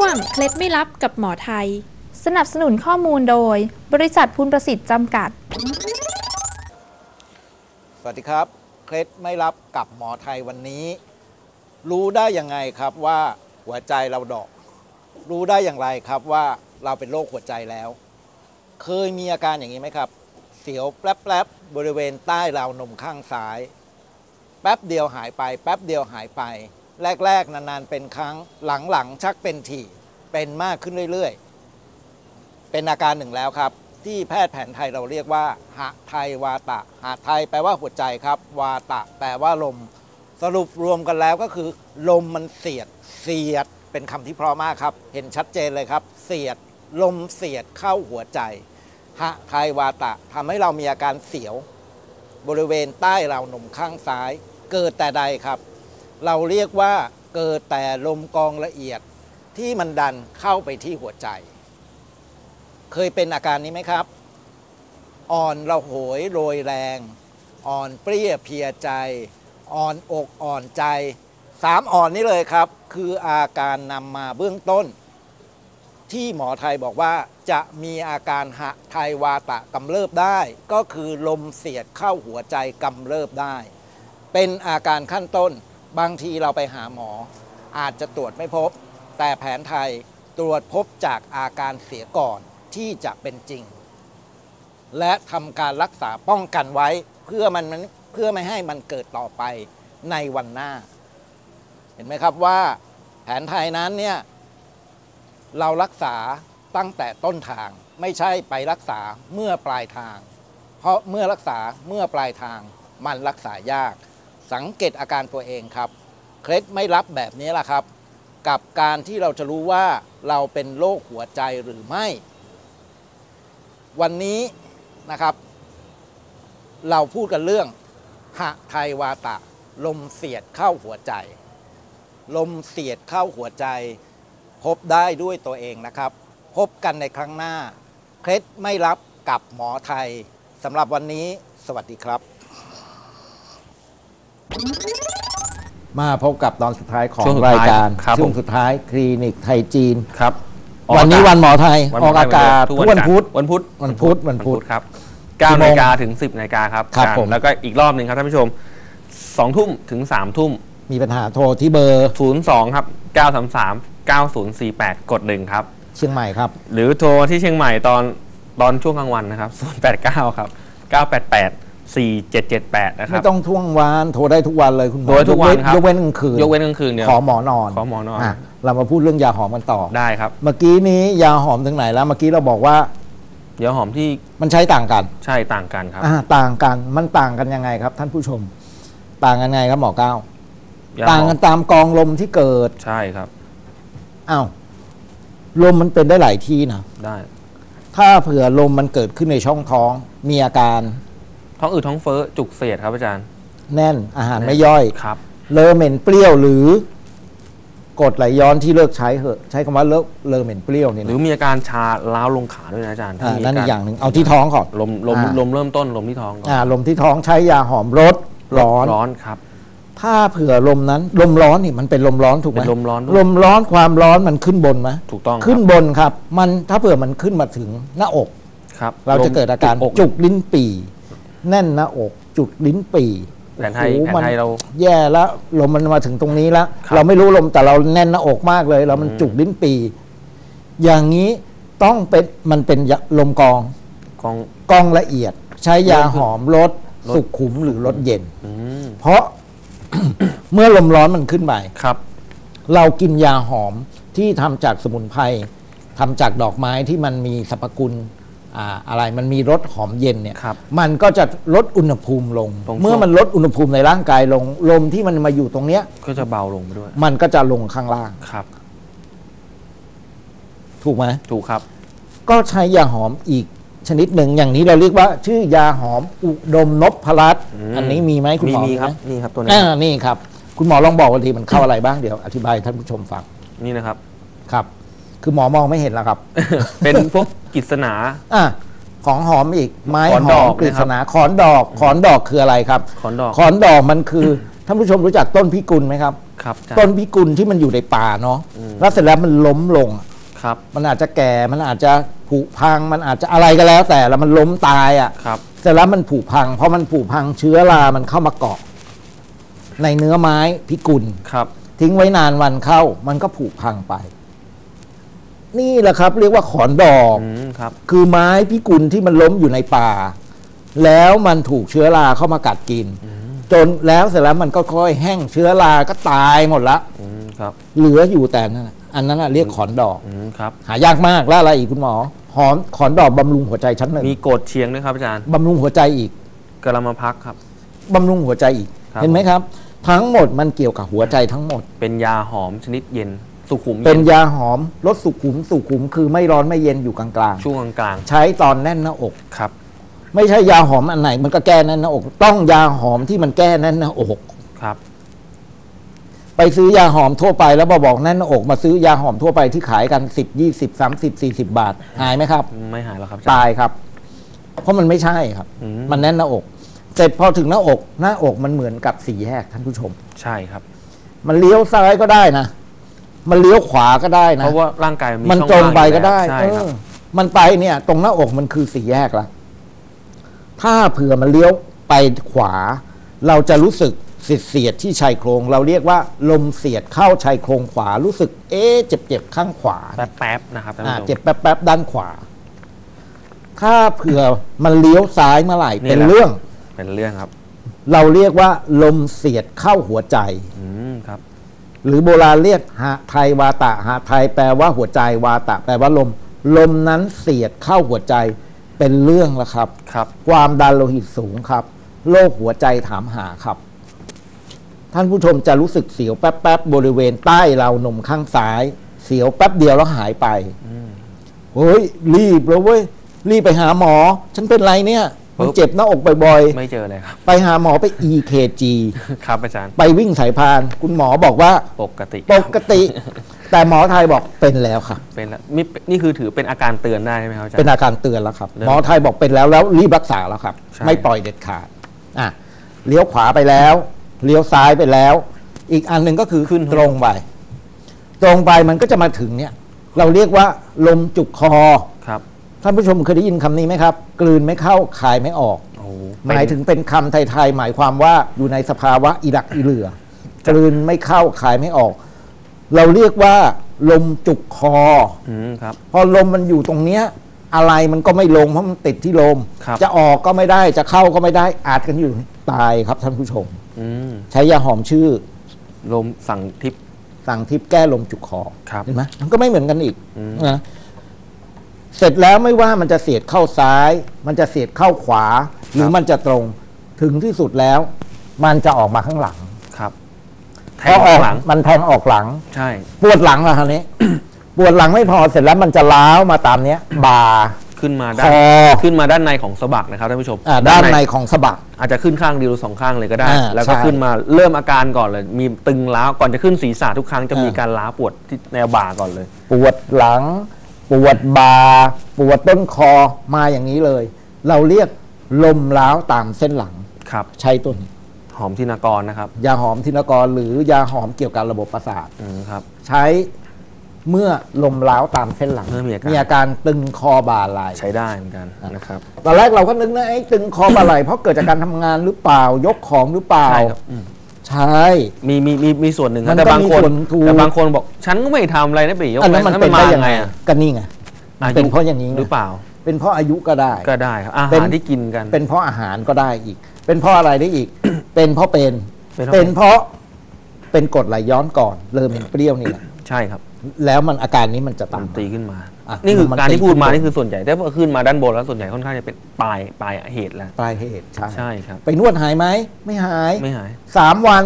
ช่วง เคล็ดไม่ลับกับหมอไทย สนับสนุนข้อมูลโดย บริษัทพูนประสิทธิ์จำกัด สวัสดีครับ เคล็ดไม่รับกับหมอไทยวันนี้ รู้ได้ยังไงครับว่าหัวใจเราดอก รู้ได้อย่างไรครับว่าเราเป็นโรคหัวใจแล้ว เคยมีอาการอย่างนี้ไหมครับ เสียวแป๊บๆบริเวณใต้ราวนมข้างซ้าย แป๊บเดียวหายไป แป๊บเดียวหายไป แรก ๆ นาน ๆ เป็นครั้งหลัง ๆ ชักเป็นถี่เป็นมากขึ้นเรื่อย ๆ เป็นอาการหนึ่งแล้วครับ ที่แพทย์แผนไทยเราเรียกว่าหะไทยวาตะหะไทยแปลว่าหัวใจครับ วาตะ แปลว่าลม สรุปรวมกันแล้วก็คือ ลมมันเสียด เสียด เป็นคำที่เพราะมากครับ เห็นชัดเจนเลยครับ เสียด ลมเสียดเข้าหัวใจหะไทยวาตะทำให้เรามีอาการเสียว บริเวณใต้ราวนมข้างซ้าย เกิดแต่ใดครับ เราเรียกว่าเกิดแต่ลมกองละเอียดที่มันดันเข้าไปที่หัวใจ เคยเป็นอาการนี้ไหมครับ อ่อนระโหยโรยแรง อ่อนเปรี้ยเพียใจ อ่อนอกอ่อนใจสามอ่อนนี้เลยครับ คืออาการนำมาเบื้องต้น ที่หมอไทยบอกว่าจะมีอาการหะไทยวาตะกำเริบได้ ก็คือลมเสียดเข้าหัวใจกำเริบได้ เป็นอาการขั้นต้น บางทีเราไปหาหมอ อาจจะตรวจไม่พบ แต่แผนไทยตรวจพบจากอาการเสียก่อนที่จะเป็นจริง และทำการรักษาป้องกันไว้เพื่อมันเพื่อไม่ให้มันเกิดต่อไปในวันหน้า เห็นไหมครับว่าแผนไทยนั้นเนี่ยเรารักษาตั้งแต่ต้นทางไม่ใช่ไปรักษาเมื่อปลายทาง เพราะเมื่อรักษาเมื่อปลายทางมันรักษายาก สังเกตอาการตัวเองครับเคล็ดไม่รับแบบนี้แหละครับ กับการที่เราจะรู้ว่าเราเป็นโรคหัวใจหรือไม่ วันนี้นะครับ เราพูดกันเรื่องหะไทยวาตะ ลมเสียดเข้าหัวใจ ลมเสียดเข้าหัวใจ พบได้ด้วยตัวเองนะครับ พบกันในครั้งหน้า เคล็ดไม่รับกับหมอไทยสำหรับวันนี้ สวัสดีครับ มาพบกับตอนสุดท้ายของช่วงสุดท้ายรายการครับช่วงผม สุดท้ายคลินิกไทยจีน ครับวันนี้วันหมอไทยวันออกอากาศทุทุกกวันพุธ วันพุธวันพุธวันพุธครับกี่9โมนางฬิกาถึง 10นาฬิกาครับครับอาจาย์ผม แล้วก็อีกรอบหนึ่งครับท่านผู้ชม2ทุ่มถึง3ทุ่ม มีปัญหาโทรที่เบอร์02 ครับ 933 9048 กด1ครับ เชียงใหม่ครับ หรือโทรที่เชียงใหม่ตอนตอนช่วงกลางวันนะครับ 089 ครับ 988 4778 นะครัไม่บต้องท่วงวานโทรได้ทุกวันเลยคุณหมอโทรได้ทุกวันครับ ยกเว้นกลางคืนยกเว้นกลางคืนเดียวขอหมอนอนขอหมอนอนะเรามาพูดเรื่องยาหอมกันต่อ ได้ครับ เมื่อกี้นี้ยาหอมถึงไหนแล้ว เมื่อกี้เราบอกว่าเดี๋ยวหอมที่มันใช้ต่างกันใช่ต่างกันครับอ่าต่างกันมันต่างกันยังไงครับ ท่านผู้ชม ต่างกันไงครับหมอก้าวยหต่างอมกันตามกองลมที่เกิดใช่ครับ อ้าวลมมันเป็นได้หลายที่นะได้ ถ้าเผื่อลมมันเกิดขึ้นในช่องท้อง มีอาการ ท้องอืดท้องเฟ้อจุกเสียดครับอาจารย์ แน่นอาหารไม่ย่อย ครับ เลอเหม็นเปรี้ยวหรือกรดไหลย้อนที่เลิกใช้เหอะใช้คำว่าเลิกเลอเหม็นเปรี้ยวนี่หรือนะมีอาการชาล้าวลงขาด้วยนะอาจารย์อ่าถ้มีนั่นอีรกอย่างหนึ่งเอาที่ท้องก่อนลมลมอ่าลมเริ่มต้นลมที่ท้องก่อนอ่าลมที่ท้องใช้ยาหอมรสร้อน ร้อนครับ ถ้าเผื่อลมนั้น ลมร้อนนี่มันเป็นลมร้อนถูกไหมเป็นลมร้อนด้วย ลมร้อนความร้อนมันขึ้นบนไหมถูกต้องครับขึ้นบนครับ มันถ้าเผื่อมันขึ้นมาถึงหน้าอก ครับเราจะเกิดอาการลมจุกลิ้นปี่ แน่นหน้าอก จุกลิ้นปี่แผนไทยโอ้โหแผนมันไทยเรา แย่แล้วลมมันมาถึงตรงนี้แล้ว ครับ เราไม่รู้ลมแต่เราแน่นหน้าอกมากเลย เรามันอืมจุกลิ้นปี อย่างนี้ต้องเป็นมันเป็นยาลมกองกอง กองละเอียด ใช้ยาหอมลดลด สุขุมหรือลดเย็น อืมเพราะ เมื่อลมร้อนมันขึ้นไป ครับ เรากินยาหอมที่ทำจากสมุนไพรทำจากดอกไม้ที่มันมีสรรพคุณ อ่าอะไรมันมีรสหอมเย็นเนี่ยครับมันก็จะลดอุณหภูมิลงตรงช่วงเมื่อมันลดอุณหภูมิในร่างกายลงลมที่มันมาอยู่ตรงเนี้ย ก็จะเบาลงไปด้วย มันก็จะลงข้างล่างครับ ถูกไหมถูกครับ ก็ใช้ยาหอมอีกชนิดหนึ่งอย่างนี้เราเรียกว่า ชื่อยาหอมอุดมนพรัตน์อืมอันนี้มีไหมคุณมีหมอมีครับไหนี่ครับตัวนี้อ่านี่ครับ คุณหมอลองบอกวันทีมันเข้าอะไรบ้างเดี๋ยวอธิบายให้ท่านผู้ชมฟังนี่นะครับครับ คือหมอมองไม่เห็นแล้วครับ เป็นพวกกิษณาอะของหอมอีก ไม้ขอนหดออมกกฤษนะครับณาขอนดอก ขอนดอกคืออะไรครับ ขอนดอก ขอนดอกมันคือ ท่านผู้ชมรู้จักต้นพิกุลไหมครับ ครับครับอาจารย์ ต้นพิกุลที่มันอยู่ในป่าเนาะอืม แล้วเสร็จแล้วมันล้มลงอะครับมันอาจจะแก่มันอาจจะผุพัง มันอาจจะอะไรก็แล้ว แต่แล้วมันล้มตายอะ่ะ ครับ เสร็จแล้วมันผุพังพอมันผุพังเชื้อรา มันเข้ามาเกาะ ในเนื้อไม้พิกุล ครับ ทิ้งไว้นานวันเข้า มันก็ผุพังไป นี่แหละครับ เรียกว่าขอนดอก อืมครับ คือไม้พิกุลที่มันล้มอยู่ในป่า แล้วมันถูกเชื้อราเข้ามากัดกิน จนแล้วเสร็จแล้วมันก็ค่อยแห้งเชื้อราก็ตายหมดละ อืมครับ เหลืออยู่แต่นั่นน่ะอันนั้นนะเรียกขอนดอก อืมครับ หายากมากแล้วอะไรอีกคุณหมอหอมขอนดอกบำรุงหัวใจชั้นหนึ่งมีโกดเชียงด้วยครับอาจารย์บำรุงหัวใจอีกกระมาพักครับ บำรุงหัวใจอีก ครับ เห็นไหมครับ ทั้งหมดมันเกี่ยวกับหัวใจทั้งหมด เป็นยาหอมชนิดเย็น สุขุมเป็นย็ยาหอมลดสุขุมสุขุมคือไม่ร้อนไม่เย็นอยู่กลางช่วงกลางๆ ใช้ตอนแน่นหน้าอก ๆครับ ไม่ใช่ยาหอมอันไหน มันก็แก้แน่นหน้าอก ต้องยาหอมที่มันแก้แน่นหน้าอก ครับ ไปซื้อยาหอมทั่วไปแล้วมาบอกแน่นหน้าอกมาซื้อยาหอมทั่วไปที่ขายกันสิบยี่สิบสามสิบสี่สิบาท หายไหมครับ ไม่หายแล้วครับอาจารตายย์ครับ เพราะมันไม่ใช่ครับ อืมมันแน่นหน้าอก เสร็จพอถึงหน้าอก หน้าอกมันเหมือนกับสี่แยกท่านผู้ชม ใช่ครับ มันเลี้ยวซ้ายก็ได้นะ มันเลี้ยวขวาก็ได้นะ เพราะว่าร่างกายมันช่อตรงว่างไปอยู่ก็ได้แล้วใช่ครับ เออมันไปเนี่ย ตรงหน้าอกมันคือสี่แยกละถ้าเผื่อมันเลี้ยวไปขวา เราจะรู้สึกเสียดเสียดๆที่ชายโครง เราเรียกว่า ลมเสียดเข้าชายโครงขวารู้สึก เอ๊ะเจ็บเจ็บๆข้างขวา แป๊บๆนะครับท่านอ่าผู้ชม เจ็บแป๊บๆด้านขวา ถ้าเผื่อมันเลี้ยวซ้ายเมื่อไหร่ นี่เป็นแหละ เรื่อง เป็นเรื่องครับ เราเรียกว่า ลมเสียดเข้าหัวใจ อืมครับ หรือโบราณเรียกหะไทยวาตะหะไทยแปลว่าหัวใจวาตะ แปลว่าลม ลมนั้นเสียดเข้าหัวใจเป็นเรื่องแล้วครับครับ ความดันโลหิตสูงครับโรคหัวใจถามหาครับ ท่านผู้ชมจะรู้สึกเสียวแป๊บๆบริเวณใต้เราวนมข้างซ้าย เสียวแป๊บเดียวแล้วหายไปเฮ้ยรีบแล้วเว้ยรีบไปหาหมอ ฉันเป็นไรเนี่ย มันปึ๊บเจ็บหน้าอกบ่อยไม่เจอเลยครับๆไปหาหมอไป EKG ครับอาจารย์ ไปวิ่งสายพาน คุณหมอบอกว่าปกติ ปกติ แต่หมอไทยบอกเป็นแล้วครับเป็นแล้วนี่นี่คือถือเป็นอาการเตือนได้ใช่ไหมครับอาจารย์เป็นอาการเตือนแล้วครับเริ่มหมอไทยบอกเป็นแล้วแล้วรีบรักษาแล้วครับใช่ไม่ปล่อยเด็ดขาดอะเลี้ยวขวาไปแล้ว เลี้ยวซ้ายไปแล้ว อีกอันหนึ่งก็คือขึ้นตรงไปตรงไปมันก็จะมาถึงเนี่ย เราเรียกว่าลมจุกคอครับ ท่านผู้ชมเคยได้ยินคำนี้ไหมครับ กลืนไม่เข้าคายไม่ออก โอ้โหหมายถึงเป็นคำไทยๆหมายความว่าอยู่ในสภาวะอิรักอิเหลือ กลืนไม่เข้าคายไม่ออก เราเรียกว่า ลมจุกคอ อืมครับ พอลมมันอยู่ตรงเนี้ย อะไรมันก็ไม่ลงเพราะมันติดที่ลม ครับ จะออกก็ไม่ได้จะเข้าก็ไม่ได้อาจกันอยู่ตายครับท่านผู้ชม อืมใช้ยาหอมชื่อลมสั่งทิพย์ สั่งทิพย์แก้ลมจุกคอครับเห็นไหมมันก็ไม่เหมือนกันอีกอืม นะ เสร็จแล้วไม่ว่ามันจะเสียดเข้าซ้าย มันจะเสียดเข้าขวา หรือมันจะตรงถึงที่สุดแล้ว มันจะออกมาข้างหลังครับแทพองออกหลัง มันแทงออกหลัง ใช่ ปวดหลังอะคราวนี้ ปวดหลังไม่พอเสร็จแล้วมันจะล้าวมาตามเนี้ยบ่าขึ้นมาคด้านอขึ้นมาด้านในของสะบักนะครับท่านผู้ชมอ่าด้านในของสะบัก อาจจะขึ้นข้างเดียวหรือสองข้างเลยก็ได้อ่าแล้วก็ใช่ขึ้นมาเริ่มอาการก่อนเลย มีตึงล้าวก่อนจะขึ้นศีรษะทุกครั้งจะมีอ่าการล้าวปวดที่แนวบ่าก่อนเลย ปวดหลัง ปวดบ่าปวดต้นคอมาอย่างนี้เลย เราเรียกลมล้าวตามเส้นหลังครับ ใช้ตัวนี้หอมทินากรนะครับยาหอมทินกรหรือยาหอมเกี่ยวกับระบบประสาทอืมครับ ใช้เมื่อลมล้าวตามเส้นหลังเมื่อมีอาการ อาการตึงคอบ่าไหล ใช้ได้เหมือนกันนะครับตอนแรกเราก็นึกนะไอ้ตึงคอบ่าไหลเพราะเกิดจากการทำงานหรือเปล่ายกของหรือเปล่า ใช่ครับอืม ใช่ มีมีมีมีส่วนหนึ่งมันะนแต่ก็บางมีคนส่วนถูก แต่บางคนบอกฉันก็ไม่ทำอะไรนะไปยกอันนั้นมันเป็นได้ยังไงอะก็นี่ไงอายุเป็นเพราะอย่างนี้ไง หรือเปล่า เป็นเพราะอายุก็ได้ ก็ได้ครับอาเป็หาน รที่กินกัน เป็นเพราะอาหารก็ได้อีก เป็นเพราะอะไรได้อีก เป็นเพราะเป็น เป็นเพราะ เป็นเพราะเป็นกรดไหลย้อนก่อน เริ่มเป็นเปรี้ยวนี่แหละ ใช่ครับแล้วมันอาการนี้มันจะมัตานมตีขึ้นมาอะ นี่คือมันการที่ตีพูดมาขึ้นนี่คือส่วนใหญ่แต่พอขึ้นมาด้านบนแล้วส่วนใหญ่ค่อนข้างจะเป็นปลายปลายเหตุแล้วปลายเหตุใช่ใช่ครับ ไปนวดหายไหมไม่หายไม่หายสามวัน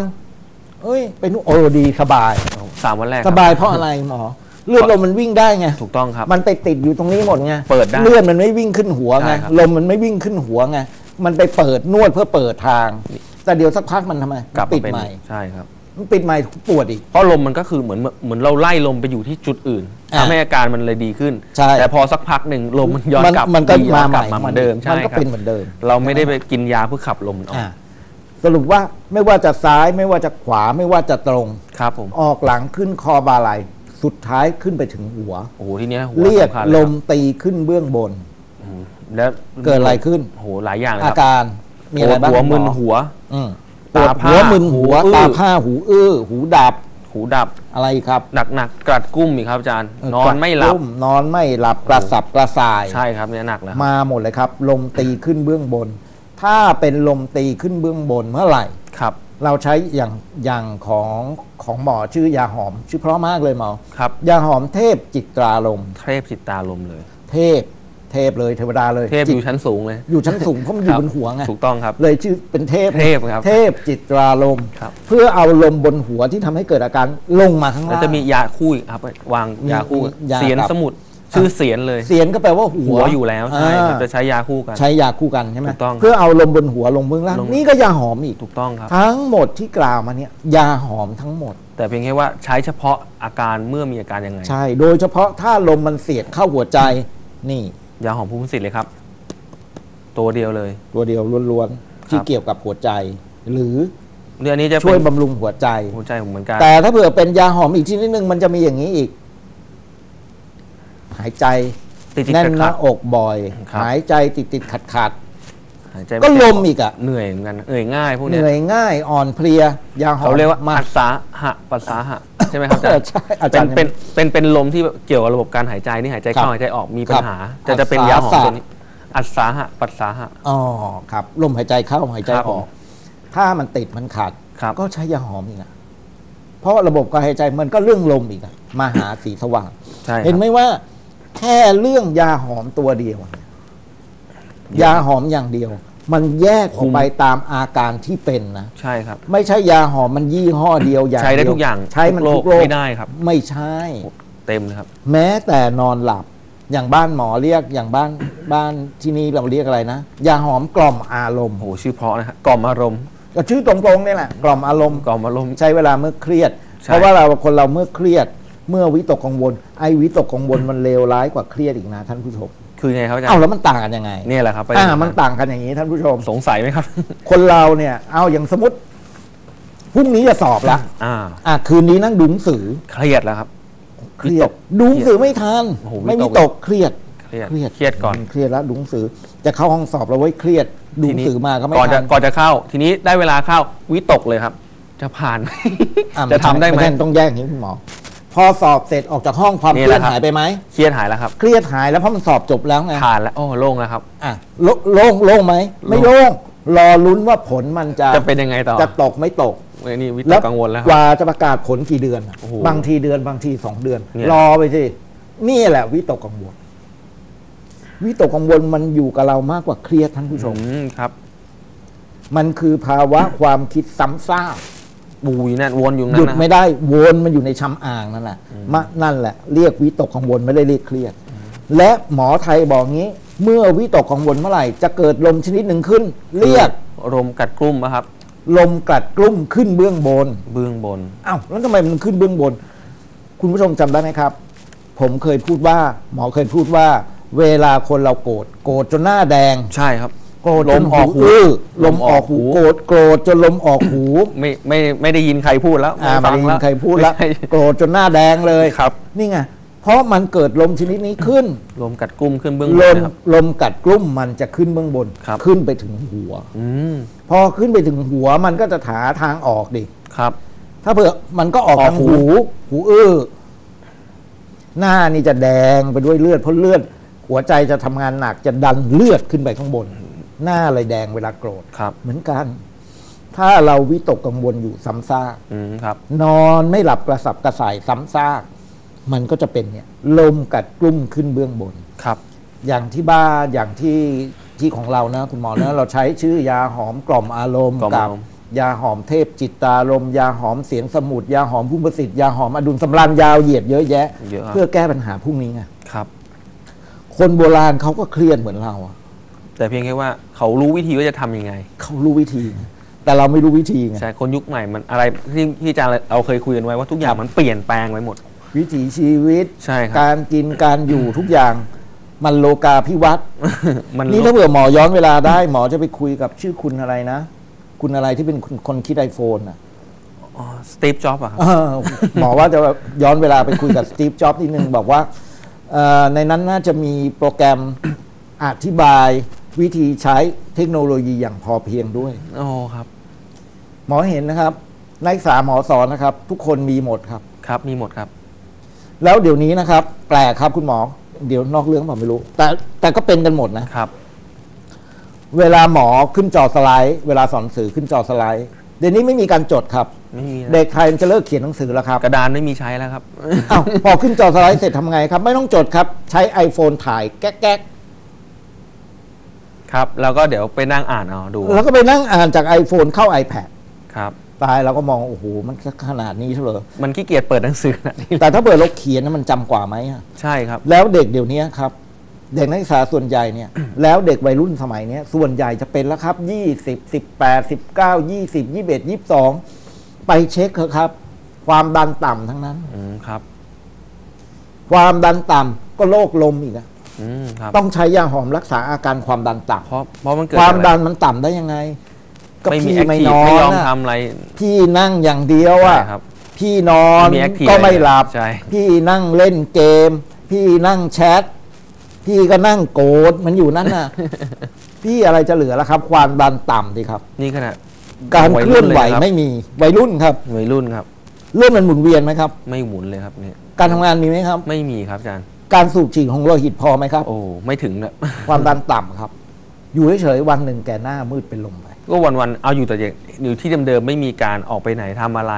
เอ้ยไปนวดโอ้ดีสบายเอาสามวันแรกคสรับบายเพราะอะไรหมอเลือดลมมันวิ่งได้ไงถูกต้องครับ มันไปติดอยู่ตรงนี้หมดไงเปิดได้เลือดมันไม่วิ่งขึ้นหัวไงใช่ครับลมมันไม่วิ่งขึ้นหัวไงมันไปเปิดนวดเพื่อเปิดทาง แต่เดี๋ยวสักพักมันทำไมกลับปิมาดเป็นใหม่ใช่ครับ มันปิดใหม่ปวดอีก เพราะลมมันก็คือเหมือนเหมือนเราไล่ลมไปอยู่ที่จุดอื่นอะทำให้อาการมันเลยดีขึ้น ใช่ แต่พอสักพักหนึ่งลมมันย้อนกลับมันก็ย้อมานใหกลัม่บมาเหมือนเดิมใช่มันก็ครับเป็นเหมือนเดิม เราไม่ได้ไปกินยาเพื่อขับลมมันออกอ่าสรุปว่าไม่ว่าจะซ้ายไม่ว่าจะขวาไม่ว่าจะตรงครับผมออกหลังขึ้นคอบาไหลสุดท้ายขึ้นไปถึงหัวโอ้โหทีเนี้ยหัวเรียกสำคัญลเลยมตีขึ้นเบื้องบนอืมแล้วเกิดอะไรขึ้นโอ้โหหลายอย่างเลยอาครับการมีอะไรบ้างหัวมึนคุณหอหัวอืม ปตาวดผ้าหัวมึนหัวหูอื้อตาผ้าหูอื้อหูดับ หูดับอะไรครับ หนักๆกรัดกุ้มอีกครับอาจารย์ นอนไม่หลับกระตุ้มนอนไม่หลับกระสับกระส่ายใช่ครับเนี่ยหนักแล้วครับมาหมดเลยครับ ลมตีขึ้นเบื้องบน ถ้าเป็นลมตีขึ้นเบื้องบนเมื่อไหร่ครับเราใช้อย่างอย่างของของหมอชื่อยาหอม ชื่อเพราะมากเลยหมอครับยาหอมเทพจิตราลม เทพจิตตาลมเลย เทพ เทพเลยเทวดาเลยเทพจิอตยู่ชั้นสูงเลย อยู่ชั้นสูงเพราะมันอยู่ครับบนหัวไงถูกต้องครับเลยชื่อเป็นเทพเทพครับเทพจิตราลมครับ เพื่อเอาลมบนหัวที่ทำให้เกิดอาการลงมาข้างแล้วล่าง จะมียาคู่อีกครับ วางมียาคู่มียาเสียนกับ สมุดชื่อเสียนเลย เสียนก็แปลว่าหัหัววอยู่แล้วใช่ครับอ่าจะใช้ยาคู่กัน ใช้ยาคู่กันใช่ไหมถูกต้องเพื่อเอาลมบนหัวลงเบื้องล่างลง นี่ก็ยาหอมอีก ถูกต้องครับ ทั้งหมดที่กล่าวมาเนี่ยยาหอมทั้งหมด แต่เพียงแค่ว่าใช้เฉพาะอาการเมื่อมีอาการยังไง ใช่ โดยเฉพาะถ้าลมมันเสียดเข้าหัวใจนี่ ยาหอมภูมิสิทธิ์เลยครับ ตัวเดียวเลย ตัวเดียวล้วนๆที่ครับเกี่ยวกับหัวใจ หรือเรื่องนี้จะช่วยเป็นบำรุงหัวใจหัวใจผมเหมือนกัน แต่ถ้าเผื่อเป็นยาหอมอีกชนิดหนึ่งมันจะมีอย่างนี้อีก หายใจติดติดแน่นขัดหขัน้าดอกบ่อยครับหายใจติดติดขัดขัด หายใจๆไก็ลมเต็อีกอะเหนื่อยเหมือนกันเหนื่อยง่ายพวกเหเนี้ยนื่อยง่ายอ่อนเพลียยาหอมเขาเรียกว่ามาอัศสาหะปัสสาหะใช่ไหมครับอาจารย์ใช่อาเป็จานรย์เป็นเป็นเป็นลมที่เกี่ยวกับระบบการหายใจนี่หายใจเข้าหายใจออกมีปัญหาครับจะจะเป็นยาหอมอัศสา ตัวนี้อัศสาหะปัสสาหะ อ๋อครับลมหายใจเข้าหายใจครับอผอมกถ้ามันติดมันขัดครับ ก็ใช้ยาหอมอีกอะเพราะระบบการหายใจมันก็เรื่องลมอีกอะมาหาสีสว่าง ใช่คเห็นรับไหมว่าแค่เรื่องยาหอมตัวเดียวเนี่ ยยาหอมอย่างเดียว มันแยกออกไปตามอาการที่เป็นนะ ใช่ครับ ไม่ใช่ยาหอมมันยี่ห้อเดียวอย่างใช้ได้เวทุกอย่างใช้มันทุทุกกโรโรคคไม่ได้ครับ ไม่ใช่เต็มเลยครับ แม้แต่นอนหลับอย่างบ้านหมอเรียกอย่างบ้านบ้านที่นี่เราเรียกอะไรนะยาหอมกล่อมอารมณ์โอ้โหชื่อเพราะนะครับกล่อมอารมณ์ก็ชื่อตรงๆนี่แหละกล่อมอารมณ์กล่อมอารมณ์ใช้เวลาเมื่อเครียดใช่เพราะว่าเราคนเราเมื่อเครียด เมื่อวิตกกังวล ไอ้วิตกกังวลมันเลวร้ายกว่าเครียดอีกนะท่านผู้ชม คือไงครับอาจารเอ้าย์แล้วมันต่างกันยังไงเนี่ยแหละครับประเด็อ่ามันต่างกันอย่างนี้ท่านผู้ชม สงสัยไหมครับ คนเราเนี่ยเอาอย่างสมมติพรุ่งนี้จะสอบละอ่า อะคืนนี้นั่งดูหนังสือเครียดแล้วครับเครียวิตดกดูหนังสือไม่ทันโอ้โหไม่วิมีตกตกเครียดเครียดเครียดเครียดก่อนเครียดแล้วดูหนังสือ จะเข้าห้องสอบแล้วไว้ยเครียดดูหนังสือมาก็ไม่ก่อนจะทันก่อนจะเข้า ทีนี้ได้เวลาเข้าวิตกเลยครับ จะผ่านไหมอ่จะทำได้ไหมใช่ต้องแยกอย่างนี้คุณหมอ พอสอบเสร็จออกจากห้องความนี่เครียดแหละครับ หายไปไหมเครียดหายแล้วครับ เครียดหายแล้วเพราะมันสอบจบแล้วไงผ่านแล้วโอ้โล่งแล้วครับ อะโลโล่งโล่งไหมไม่โล่งรอลุ้นว่าผลมันจะจะเป็นยังไงต่อจะตกไม่ตกเว้ยนี่วิตแล้กกังวลแล้วคกรับ ว่าจะประกาศผลกี่เดือนอะโอ้โหบางทีเดือนบางทีสองเดือน เนี่ย รอไปสินี่แหละวิตกกังวลวิตกกังวลมันอยู่กับเรามากกว่าเครียดท่านผู้ชม อืมครับ มันคือภาวะความคิดซ้ำซาก บูยนั่นวนอยู่หนั่ยุนดนะ ไม่ได้วนมันอยู่ในชำอ่างนั่นแหละมะนั่นแหละ เรียกวิตกกังวลไม่ได้เรียกเครียด และหมอไทยบอกงี้ เมื่อวิตกกังวลเมื่อไหร่ จะเกิดลมชนิดหนึ่งขึ้น เรียกลมกัดกลุ่มนะครับ ลมกลัดกลุ้มขึ้นเบื้องบนเบื้องบน อ้าวแล้วทำไมมันขึ้นเบื้องบน คุณผู้ชมจำได้ไหมครับ ผมเคยพูดว่า หมอเคยพูดว่า เวลาคนเราโกรธโกรธจนหน้าแดง ใช่ครับ โกรธลจมนอหูอกหูอื้อลลมมออออกกหูหูโกรธโกรธจนลมออกหู ไม่ไม่ไม่ได้ยินใครพูดแล้วอ่าฟัไม่ได้ยิแล้นวใครพูดแล้วไม่ใช่โกรธจนหน้าแดงเลยครับ นี่ไงเพราะมันเกิดลมชนิดนี้ขึ้น ลมกัดกลุ่มขึ้นเบื้องบลนมนะครับลมกัดกลุ้มมันจะขึ้นเบื้องบนครับขึ้นไปถึงหัวอืมพอขึ้นไปถึงหัวมันก็จะหาทางออกดิครับ ถ้าเผื่อมันก็ออกออกทางหูหู หูอื้อหน้านี่จะแดงไปด้วยเลือดเพราะเลือด หัวใจจะทำงานหนักจะดันเลือดขึ้นไปข้างบน หน้าเลยแดงเวลาโกรธครับเหมือนกัน ถ้าเราวิตกกังวลอยู่ซ้ำซากอืมครับ นอนไม่หลับกระสับกระส่ายซ้ำซากมันก็จะเป็นเนี่ยลมกัดกลุ้มขึ้นเบื้องบน ครับ อย่างที่บ้านอย่างที่ที่ของเรานะ คุณหมอนะ เราใช้ชื่อยาหอมกล่อมอารมณ์กล่อมกัอาบรมณ์ ยาหอมเทพจิตตารมยาหอมเสียงสมุทรยาหอมพุ่มประสิทธิ์ยาหอมอดุลสำราญยาวเหยียดเยอะแยะ เยอะครับเพื่อแก้ปัญหาพวกนี้ไง ครับ คนโบราณเขาก็เครียดเหมือนเราอะ แต่เพียงแค่ว่าเขารู้วิธีว่าจะทำยังไง เขารู้วิธีไงแต่เราไม่รู้วิธีไงใช่คนยุคใหม่มันอะไรที่ที่อาจารย์เราเคยคุยกันไว้ว่าทุกอย่างมันเปลี่ยนแปลงไปหมด วิถีชีวิต ใช่ครับ การกินการอยู่ทุกอย่างมันโลกาพิวัตน์มันนี่ถ้าเผื่อหมอย้อนเวลาได้ หมอจะไปคุยกับชื่อคุณอะไรนะ คุณอะไรที่เป็นคนคนคิดไอโฟนอะอ๋อสตีฟจ็อบอะครับ เออหมอว่าจะแบบย้อนเวลาไปคุยกับสตีฟจ็อบส์นิดนึงบอกว่าเอ่อในนั้นน่าจะมีโปรแกรมอธิบาย วิธีใช้เทคโนโลยีอย่างพอเพียงด้วยโอ้ครับ หมอเห็นนะครับนักศึกษาหมอสอนนะครับ ทุกคนมีหมดครับ ครับ มีหมดครับ แล้วเดี๋ยวนี้นะครับ แปลกครับคุณหมอ เดี๋ยวนอกเรื่องผมไม่รู้ แต่แต่ก็เป็นกันหมดนะครับ เวลาหมอขึ้นจอสไลด์ เวลาสอนหนังสือขึ้นจอสไลด์ เดี๋ยวนี้ไม่มีการจดครับ ไม่มีนะเด็กไทยมันจะเลิกเขียนหนังสือแล้วครับกระดานไม่มีใช้แล้วครับ อ้าวพอขึ้นจอสไลด์เสร็จทำไงครับ ไม่ต้องจดครับ ใช้ iPhone ถ่ายแก๊ก ครับ แล้วก็เดี๋ยวไปนั่งอ่านเอาดูๆแล้วก็ไปนั่งอ่านจาก iPhone เข้า iPad ครับ ตายเราก็มอง โอ้โห มันขนาดนี้เฉลยมันขี้เกียจเปิดหนังสือนะแต่ถ้าเปิดเราเขียนนะมันจำกว่าไหมอะใช่ครับ แล้วเด็กเดี๋ยวนี้ครับ เด็กนักศึกษาส่วนใหญ่เนี่ย แล้วเด็กวัยรุ่นสมัยเนี้ยส่วนใหญ่จะเป็นแล้วครับยี่สิบสิบแปดสิบเก้ายี่สิบยี่สิบเอ็ดยี่สิบสองไปเช็คเถอะครับ ความดันต่ำทั้งนั้น อืมครับ ความดันต่ำก็โรคลมอีกอะ อืมครับ ต้องใช้ยาหอมรักษาอาการความดันต่ำเพราะเพราะมันเกิดความจากอะไรดันมันต่ำได้ยังไงก็ไม่มีพี่แอคไม่ทีฟนอไม่นยอมอะทำอะไรพี่นั่งอย่างเดียวอะใช่ครับ พี่นอนไม่มี active ก็ไม่หลับ ใช่ พี่นั่งเล่นเกม พี่นั่งแชท พี่ก็นั่งโกรธมันอยู่นั่นน่ะ พี่อะไรจะเหลือแล้วครับ ความดันต่ำดีครับ นี่ขนาดการเคลื่อนไหวยรุ่นเลยครับไม่มีวัยรุ่นครับวัยรุ่นครับ เลือดมันหมุนเวียนไหมครับ ไม่หมุนเลยครับเนี่ยการทำงานมีไหมครับ ไม่มีครับอาจารย์ การสูบฉีดของโลหิตพอไหมครับ โอ้ไม่ถึงนะความดันต่ำครับ อยู่เฉยๆวันหนึ่งแกหน้ามืดเป็นลมไป ก็วันๆเอาอยู่แต่อย่างอยู่ที่เดิมๆไม่มีการออกไปไหนทำอะไร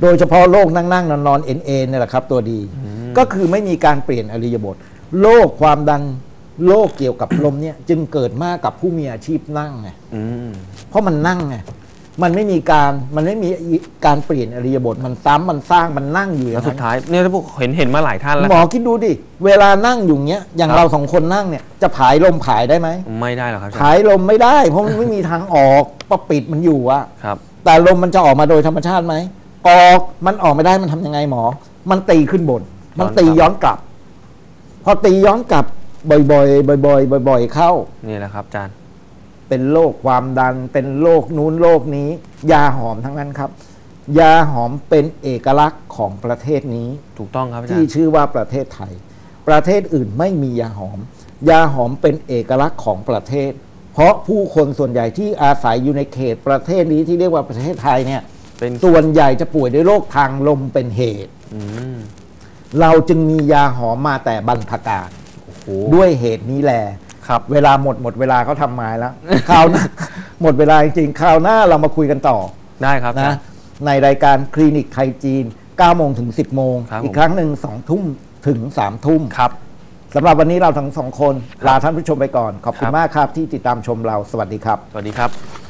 โดยเฉพาะโรคนั่งๆนอนนอนเอ็นเอ็นเนี่ยแหละครับ ตัวดี ก็คือไม่มีการเปลี่ยนอริยบทโรคความดันโรคเกี่ยวกับลมเนี่ย จึงเกิดมากกับผู้มีอาชีพนั่งไงอืม เพราะมันนั่งไง มันไม่มีการมันไม่มีการเปลี่ยนอริยบทมันซ้ำมันสร้างมันนั่งอยู่อแล้ย่าวงสุนั้ดนท้ายเนี่ยพวกเห็นเห็นมาหลายท่านแล้ว หมอคิดดูดิเวลานั่งอยู่เงี้ยอย่างครับ เราสองคนนั่งเนี่ยจะผายลมผายได้ไหมไม่ได้หรอกครับอาจารผายย์ลมไม่ได้ เพราะมันไม่มีทางออกปะปิดมันอยู่อะครับ แต่ลมมันจะออกมาโดยธรรมชาติไหมออกมันออกไม่ได้มันทำยังไงหมอ มันตีขึ้นบน มันตีย้อนกลับ พอตีย้อนกลับบ่อยๆบ่อยๆบ่อยๆเข้า นี่แหละครับอาจารย์ เป็นโรคความดัน เป็นโรคนู้นโรคนี้ ยาหอมทั้งนั้นครับ ยาหอมเป็นเอกลักษณ์ของประเทศนี้ถูกต้องครับอาจารที่ย์ชื่อว่าประเทศไทย ประเทศอื่นไม่มียาหอม ยาหอมเป็นเอกลักษณ์ของประเทศ เพราะผู้คนส่วนใหญ่ที่อาศัยอยู่ในเขตประเทศนี้ที่เรียกว่าประเทศไทยเนี่ย เป็นส่วนใหญ่จะป่วยด้วยโรคทางลมเป็นเหตุ อืมเราจึงมียาหอมมาแต่บรรพกาศโอ้โหด้วยเหตุนี้แหละ ครับ เวลาหมดหมดเวลาเขาทำไม้แล้ว คราวหน้าหมดเวลาจริงๆคราวหน้าเรามาคุยกันต่อได้ครับอาจานะรย์ในรายการคลินิกไทยจีน9โมงถึง 10 โมง ครับอีกผมครั้งหนึ่ง2ทุ่มถึง3ทุ่มครับ สำหรับวันนี้เราทั้งสองคน ลาท่านผู้ชมไปก่อน ขอบคุณครับมากครับที่ติดตามชมเราสวัสดีครับ สวัสดีครับ